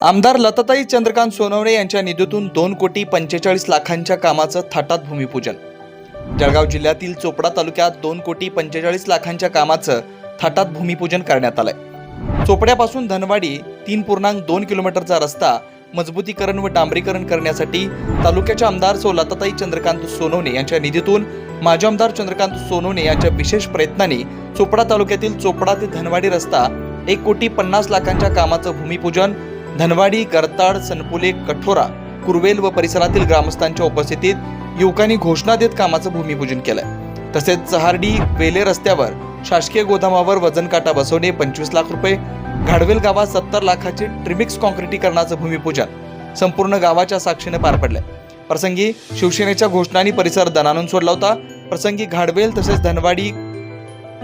आमदार लताताई चंद्रकांत सोनवणे यांच्या निधीतून दोन कोटी पंचेचाळीस लाखांच्या कामाचं थाटात भूमिपूजन. जळगाव जिल्ह्यातील चोपडा तालुक्यात दोन कोटी पंचेचाळीस लाखांच्या कामाचं थाटात भूमिपूजन करण्यात आलंय. चोपड्यापासून धनवाडी तीन पूर्णांक दोन किलोमीटरचा रस्ता मजबूतीकरण व डांबरीकरण करण्यासाठी तालुक्याच्या आमदार सो लताताई चंद्रकांत सोनवणे यांच्या निधीतून माजी आमदार चंद्रकांत सोनवणे यांच्या विशेष प्रयत्नांनी चोपडा तालुक्यातील चोपडा ते धनवाडी रस्ता एक कोटी पन्नास लाखांच्या कामाचं भूमिपूजन धनवाडी करताड सनपुले कठोरा कुरवेल व परिसरातील ग्रामस्थांच्या उपस्थितीत युवकांनी घोषणा देत कामाचं भूमिपूजन केलंय. तसेच चहारडी वेले रस्त्यावर शासकीय गोदामावर वजन काटा बसवणे पंचवीस लाख रुपये घाडवेल गावात सत्तर लाखाचे ट्रिमिक्स कॉन्क्रिटीकरणाचं भूमिपूजन संपूर्ण गावाच्या साक्षीने पार पडलंय. प्रसंगी शिवसेनेच्या घोषणांनी परिसर दणानून सोडला होता. प्रसंगी घाडवेल तसेच धनवाडी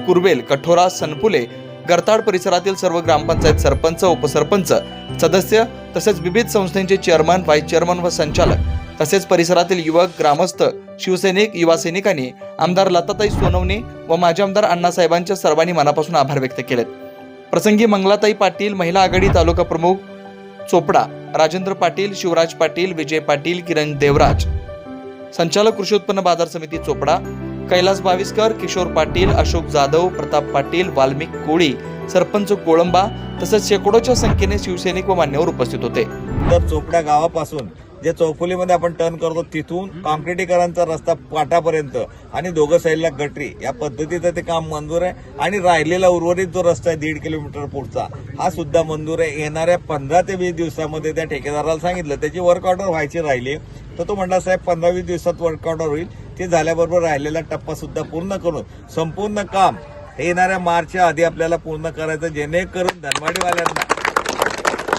कुरवेल कठोरा सनपुले गरताड परिसरातील सर्व ग्रामपंचायत सरपंच उपसरपंच सदस्य तसेच विविध संस्थांचे चेअरमन व्हाईस चेअरमन व संचालक तसेच परिसरातील युवक ग्रामस्थ शिवसैनिक युवा सैनिकांनी आमदार लताताई सोनवणे व माजी आमदार अण्णासाहेबांच्या सर्वांनी मनापासून आभार व्यक्त केलेत. प्रसंगी मंगलाताई पाटील महिला आघाडी तालुका प्रमुख चोपडा राजेंद्र पाटील शिवराज पाटील विजय पाटील किरण देवराज. संचालक कृषी उत्पन्न बाजार समिती चोपडा कैलास बाविस्कर किशोर पाटील अशोक जाधव प्रताप पाटील वाल्मिक कोळी सरपंच कोळंबा तसेच शेकडोच्या संख्येने शिवसैनिक व मान्यवर उपस्थित होते. तर चोपड्या गावापासून जे चौफुलीमध्ये आपण टर्न करतो तिथून कॉन्क्रिटीकरणचा रस्ता पाटापर्यंत आणि दोघं साईडला गटरी या पद्धतीचं ते काम मंजूर आहे. आणि राहिलेला उर्वरित जो रस्ता आहे दीड किलोमीटर पुढचा हा सुद्धा मंजूर आहे. येणाऱ्या पंधरा ते वीस दिवसामध्ये त्या ठेकेदाराला सांगितलं त्याची वर्क ऑर्डर व्हायची राहिली तर तो म्हणला साहेब पंधरा वीस दिवसात वर्क ऑर्डर होईल. ते झाल्याबरोबर राहिलेला टप्पा सुद्धा पूर्ण करून संपूर्ण काम हे येणाऱ्या मार्चच्या आधी आपल्याला पूर्ण करायचं जेणेकरून धनवाडीवाल्यांना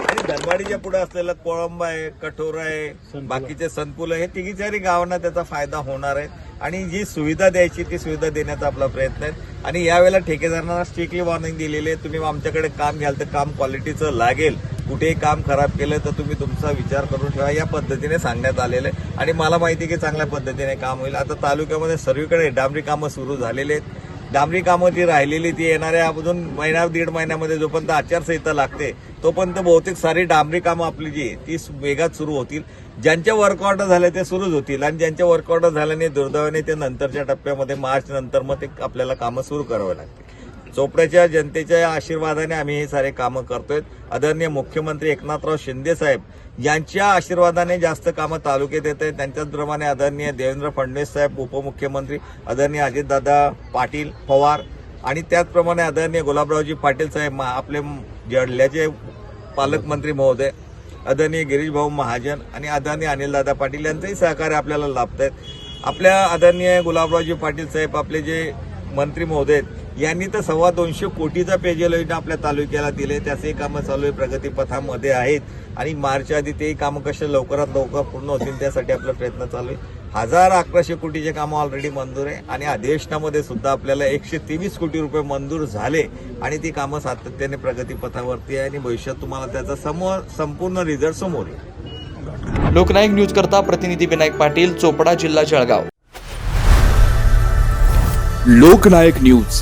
आणि धनवाडीच्या पुढे असलेला कोळंबा आहे कठोरा आहे बाकीचे सनपुल आहे हे तिघी चारी गावांना त्याचा फायदा होणार आहे. आणि जी सुविधा द्यायची ती सुविधा देण्याचा आपला प्रयत्न आहे. आणि यावेळेला ठेकेदारांना स्ट्रिक्टली वॉर्निंग दिलेली आहे तुम्ही आमच्याकडे काम घ्याल तर काम क्वालिटीचं लागेल. कुठेही काम खराब केलं तर तुम्ही तुमचा विचार करून ठेवा. या पद्धतीने सांगण्यात आलेलं आहे. आणि मला माहिती आहे की चांगल्या पद्धतीने काम होईल. आता तालुक्यामध्ये सर्वीकडे डांबरी कामं सुरू झालेली आहेत. डांबरी कामं जी राहिलेली ती येणाऱ्या अजून महिना दीड महिन्यामध्ये जोपर्यंत आचारसंहिता लागते तोपर्यंत बहुतेक सारी डांबरी कामं आपली जी ती वेगात सुरू होतील. ज्यांच्या वर्क झाले ते सुरूच होतील. आणि ज्यांच्या वर्कआउट झाल्याने दुर्दैवाने ते नंतरच्या टप्प्यामध्ये मार्च नंतर मग ते आपल्याला कामं सुरू करावं लागतील. चोपड्याच्या जनतेच्या आशीर्वादाने आम्ही हे सारे कामं करतोय. आदरणीय मुख्यमंत्री एकनाथराव शिंदे साहेब यांच्या आशीर्वादाने जास्त कामं तालुक्यात येत आहेत. त्यांच्याचप्रमाणे आदरणीय देवेंद्र फडणवीस साहेब उपमुख्यमंत्री आदरणीय अजितदादा पाटील पवार आणि त्याचप्रमाणे आदरणीय गुलाबरावजी पाटील साहेब मा- आपले जिल्ह्याचे पालकमंत्री महोदय आदरणीय गिरीश भाऊ महाजन आणि आदरणीय अनिलदादा पाटील यांचंही सहकार्य आपल्याला लाभत आहेत आपल्या आदरणीय गुलाबरावजी पाटील साहेब आपले जे मंत्री महोदय आहेत यांनी तर सव्वा दोनशे कोटीचा पेजल योजना आपल्या तालुक्याला दिले. त्याचेही कामं चालू आहे. प्रगतीपथामध्ये आहेत. आणि मार्च आधी तेही कामं कशा लवकरात लवकर पूर्ण होतील त्यासाठी आपला प्रयत्न चालू आहे. हजार अकराशे कोटीचे कामं ऑलरेडी मंजूर आहे. आणि अधिवेशनामध्ये सुद्धा आपल्याला एकशे तेवीस कोटी रुपये मंजूर झाले. आणि ती कामं सातत्याने प्रगतीपथावरती आहे. आणि भविष्यात तुम्हाला त्याचा समोर संपूर्ण रिझल्ट समोर येईल. लोकनायक न्यूज करता प्रतिनिधी विनायक पाटील चोपडा जिल्हा जळगाव. लोकनायक न्यूज.